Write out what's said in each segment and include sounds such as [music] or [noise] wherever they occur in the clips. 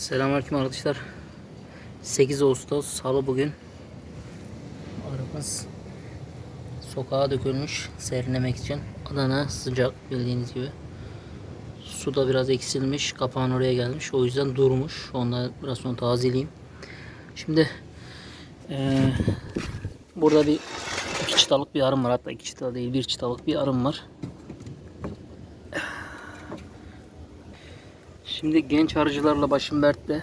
Selamünaleyküm arkadaşlar. 8 Ağustos Salı bugün. Arabamız sokağa dökülmüş serinlemek için. Adana sıcak bildiğiniz gibi. Su da biraz eksilmiş. Kapağın oraya gelmiş. O yüzden durmuş. Onları biraz sonra tazeleyeyim. Şimdi eee, burada bir iki çıtalık bir arım var. Hatta iki çıta değil bir çıtalık bir arım var. Şimdi genç arıcılarla başım dertte.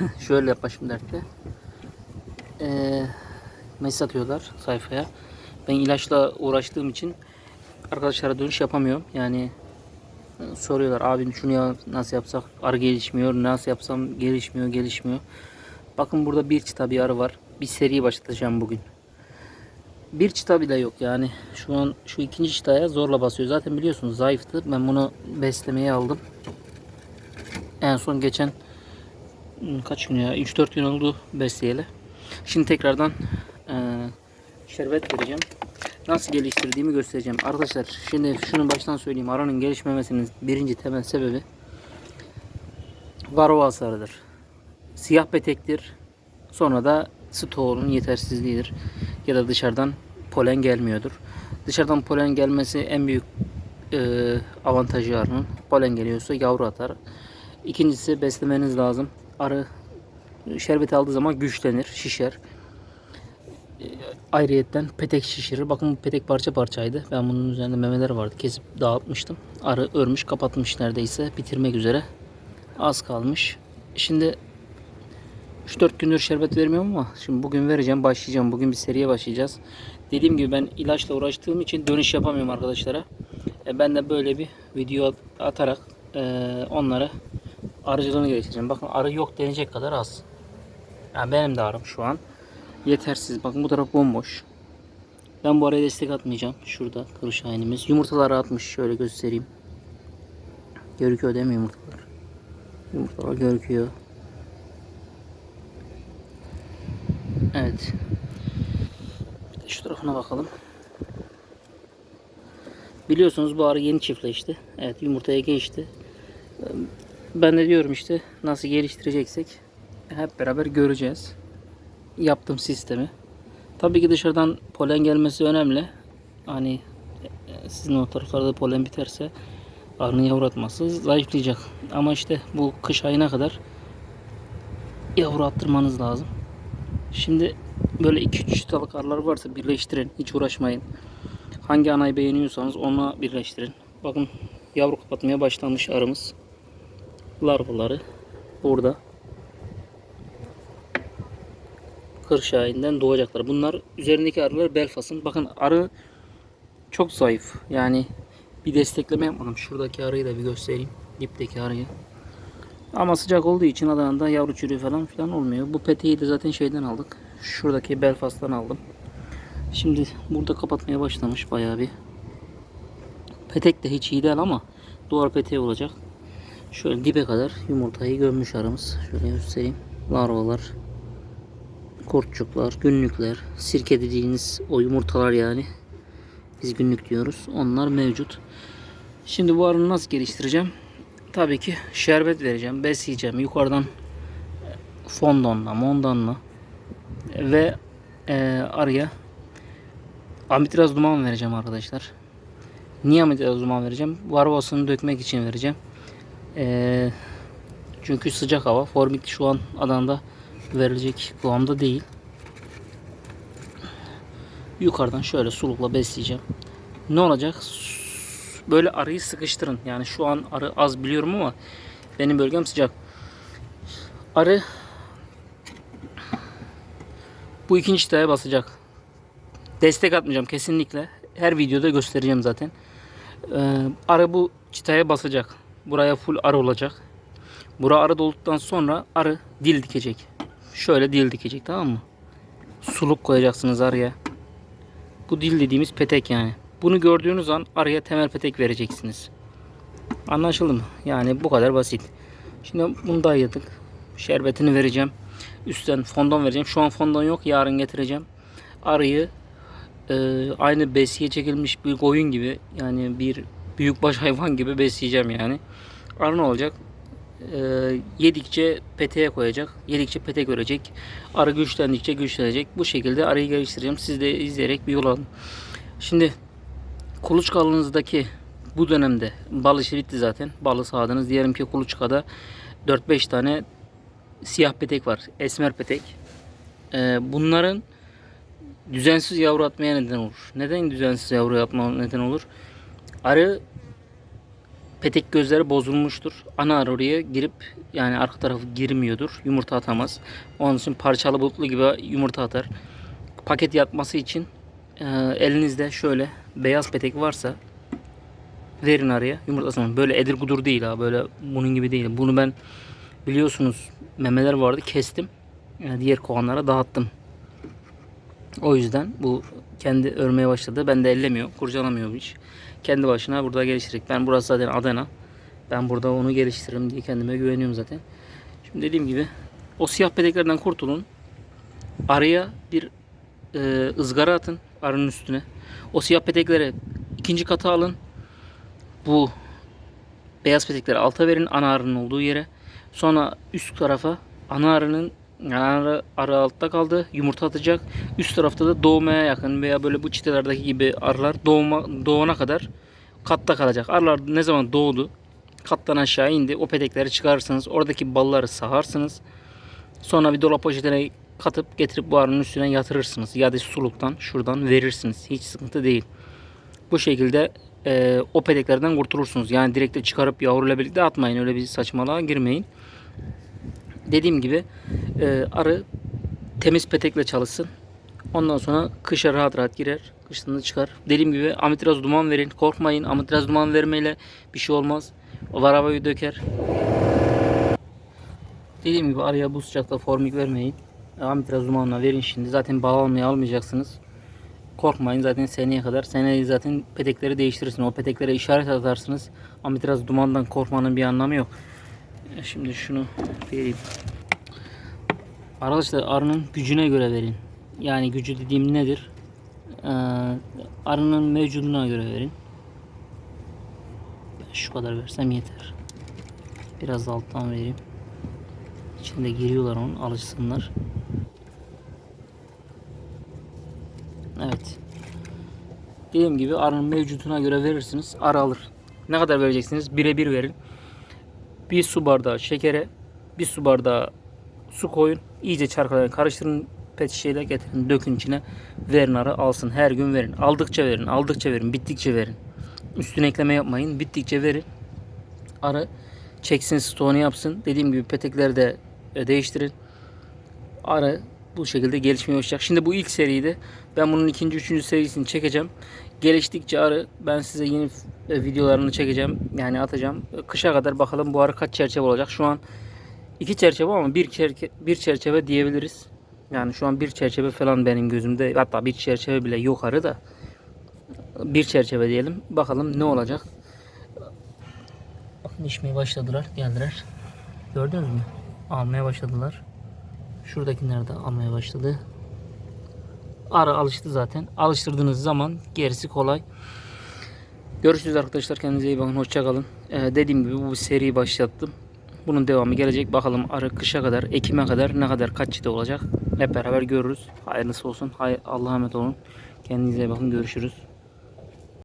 [laughs] Şöyle başım dertte. Ee, mesaj atıyorlar sayfaya. Ben ilaçla uğraştığım için arkadaşlara dönüş yapamıyorum. Yani e, soruyorlar abi şunu ya nasıl yapsak arı gelişmiyor nasıl yapsam gelişmiyor gelişmiyor. Bakın burada bir çıta bir arı var. Bir seri başlatacağım bugün. Bir çıta bile yok yani. Şu an şu ikinci çıtaya zorla basıyor. Zaten biliyorsunuz zayıftı. Ben bunu beslemeye aldım. En son geçen hmm, kaç gün ya 3-4 gün oldu besleyeli. Şimdi tekrardan eee şerbet vereceğim. Nasıl geliştirdiğimi göstereceğim. Arkadaşlar şimdi şunu baştan söyleyeyim. Aranın gelişmemesinin birinci temel sebebi varroa hasarıdır. Siyah petektir. Sonra da stoğunun yetersizliğidir. Ya da dışarıdan polen gelmiyordur. Dışarıdan polen gelmesi en büyük eee avantajı arının. Polen geliyorsa yavru atar. İkincisi beslemeniz lazım. Arı şerbet aldığı zaman güçlenir, şişer. E, Ayrıyetten petek şişirir. Bakın bu petek parça parçaydı. Ben bunun üzerinde memeler vardı. Kesip dağıtmıştım. Arı örmüş, kapatmış neredeyse. Bitirmek üzere. Az kalmış. Şimdi 3-4 gündür şerbet vermiyorum ama şimdi bugün vereceğim, başlayacağım. Bugün bir seriye başlayacağız. Dediğim gibi ben ilaçla uğraştığım için dönüş yapamıyorum arkadaşlara. E, ben de böyle bir video atarak e, onlara arıcılığını geliştireceğim. Bakın arı yok denecek kadar az. Yani benim de arım şu an yetersiz. Bakın bu taraf bomboş. Ben bu araya destek atmayacağım. Şurada kırışahinimiz. Yumurtaları atmış. Şöyle göstereyim. Görüküyor değil mi yumurtalar? Yumurtalar görüküyor. Evet. Bir de şu tarafına bakalım. Biliyorsunuz bu arı yeni çiftleşti. Evet yumurtaya geçti. Ben de diyorum işte nasıl geliştireceksek hep beraber göreceğiz. Yaptığım sistemi. Tabii ki dışarıdan polen gelmesi önemli. Hani e, sizin o taraflarda polen biterse arının yavru atması zayıflayacak. Ama işte bu kış ayına kadar yavru attırmanız lazım. Şimdi böyle 2-3 çıtalık arılar varsa birleştirin. Hiç uğraşmayın. Hangi anayı beğeniyorsanız ona birleştirin. Bakın yavru kapatmaya başlamış arımız larvaları burada kırşahinden doğacaklar. Bunlar üzerindeki arılar Belfast'ın. Bakın arı çok zayıf. Yani bir destekleme yapmadım. Şuradaki arıyı da bir göstereyim. Dipteki arıyı. Ama sıcak olduğu için Adana'da yavru çürüğü falan filan olmuyor. Bu peteği de zaten şeyden aldık. Şuradaki Belfast'tan aldım. Şimdi burada kapatmaya başlamış bayağı bir. Petek de hiç iyi değil ama duvar peteği olacak. Şöyle dibe kadar yumurtayı gömmüş aramız. Şöyle göstereyim. Larvalar, kurtçuklar, günlükler, sirke dediğiniz o yumurtalar yani. Biz günlük diyoruz. Onlar mevcut. Şimdi bu arını nasıl geliştireceğim? Tabii ki şerbet vereceğim, besleyeceğim. Yukarıdan fondonla, mondanla ve e, arıya amitraz duman vereceğim arkadaşlar. Niye amitraz duman vereceğim? Varvasını dökmek için vereceğim. Ee, çünkü sıcak hava. Formik şu an Adana'da verilecek kıvamda değil. Yukarıdan şöyle sulukla besleyeceğim. Ne olacak? Böyle arıyı sıkıştırın. Yani şu an arı az biliyorum ama benim bölgem sıcak. Arı bu ikinci çıtaya basacak. Destek atmayacağım kesinlikle. Her videoda göstereceğim zaten. Ee, arı bu çıtaya basacak. Buraya full arı olacak. Bura arı dolduktan sonra arı dil dikecek. Şöyle dil dikecek tamam mı? Suluk koyacaksınız arıya. Bu dil dediğimiz petek yani. Bunu gördüğünüz an arıya temel petek vereceksiniz. Anlaşıldı mı? Yani bu kadar basit. Şimdi bunu da ayırdık. Şerbetini vereceğim. Üstten fondon vereceğim. Şu an fondon yok. Yarın getireceğim. Arıyı e, aynı besiye çekilmiş bir koyun gibi yani bir büyükbaş hayvan gibi besleyeceğim yani. Arı ne olacak? e, yedikçe peteğe koyacak. Yedikçe petek görecek. Arı güçlendikçe güçlenecek. Bu şekilde arıyı geliştireceğim. Siz de izleyerek bir yol alın. Şimdi kuluçkalığınızdaki bu dönemde bal işi bitti zaten. Balı sağdınız. Diyelim ki kuluçkada 4-5 tane siyah petek var. Esmer petek. Ee, bunların düzensiz yavru atmaya neden olur. Neden düzensiz yavru yapma neden olur? Arı petek gözleri bozulmuştur. Ana arı oraya girip yani arka tarafı girmiyordur. Yumurta atamaz. Onun için parçalı bulutlu gibi yumurta atar. Paket yatması için e, elinizde şöyle beyaz petek varsa verin araya yumurtasını. Böyle edir gudur değil ha. Böyle bunun gibi değil. Bunu ben biliyorsunuz memeler vardı kestim. Yani diğer kovanlara dağıttım. O yüzden bu kendi örmeye başladı. Ben de ellemiyor, kurcalamıyor hiç. Kendi başına burada geliştirecek. Ben burası zaten Adana. Ben burada onu geliştiririm diye kendime güveniyorum zaten. Şimdi dediğim gibi o siyah peteklerden kurtulun. Araya bir e, ızgara atın arının üstüne. O siyah petekleri ikinci kata alın. Bu beyaz petekleri alta verin ana arının olduğu yere. Sonra üst tarafa ana arının yani arı, kaldı. Yumurta atacak. Üst tarafta da doğmaya yakın veya böyle bu çitelerdeki gibi arılar doğma, doğana kadar katta kalacak. Arılar ne zaman doğdu kattan aşağı indi. O petekleri çıkarırsınız. Oradaki balları saharsınız. Sonra bir dolap poşetine katıp getirip bu arının üstüne yatırırsınız. Ya da suluktan şuradan verirsiniz. Hiç sıkıntı değil. Bu şekilde e, o peteklerden kurtulursunuz. Yani direkt de çıkarıp yavruyla birlikte atmayın. Öyle bir saçmalığa girmeyin. Dediğim gibi e, arı temiz petekle çalışsın. Ondan sonra kışa rahat rahat girer. Kıştan da çıkar. Dediğim gibi amitraz duman verin. Korkmayın. Amitraz duman vermeyle bir şey olmaz. O larabayı döker. Dediğim gibi arıya bu sıcakta formik vermeyin. Amitraz dumanla verin şimdi. Zaten bağ almaya almayacaksınız. Korkmayın zaten seneye kadar. Seneye zaten petekleri değiştirirsiniz. O peteklere işaret atarsınız. Amitraz dumandan korkmanın bir anlamı yok. Şimdi şunu vereyim. Arkadaşlar arının gücüne göre verin. Yani gücü dediğim nedir? Ee, arının mevcuduna göre verin. Ben şu kadar versem yeter. Biraz alttan vereyim. İçinde giriyorlar onun alışsınlar. Evet. Dediğim gibi arının mevcuduna göre verirsiniz. Arı alır. Ne kadar vereceksiniz? Birebir verin. Bir su bardağı şekere, bir su bardağı su koyun. İyice çarkalayın, karıştırın. Pet şişeyle getirin, dökün içine. Verin arı alsın. Her gün verin. Aldıkça verin, aldıkça verin, bittikçe verin. Üstüne ekleme yapmayın. Bittikçe verin. Arı çeksin, stoğunu yapsın. Dediğim gibi petekleri de e, değiştirin. Arı bu şekilde gelişmeye başlayacak. Şimdi bu ilk seriydi. Ben bunun ikinci, üçüncü serisini çekeceğim. Geliştikçe arı ben size yeni e, videolarını çekeceğim. Yani atacağım. Kışa kadar bakalım bu arı kaç çerçeve olacak. Şu an iki çerçeve ama bir, çerke, bir çerçeve diyebiliriz. Yani şu an bir çerçeve falan benim gözümde. Hatta bir çerçeve bile yok arı da. Bir çerçeve diyelim. Bakalım ne olacak. Bakın içmeye başladılar. Geldiler. Gördünüz mü? Almaya başladılar. Şuradakiler de almaya başladı. Arı alıştı zaten. Alıştırdığınız zaman gerisi kolay. Görüşürüz arkadaşlar. Kendinize iyi bakın. Hoşçakalın. Ee, dediğim gibi bu seriyi başlattım. Bunun devamı gelecek. Bakalım arı kışa kadar, Ekim'e kadar ne kadar kaç çite olacak. Hep beraber görürüz. Hayırlısı olsun. Hay Allah'a emanet olun. Kendinize iyi bakın. Görüşürüz.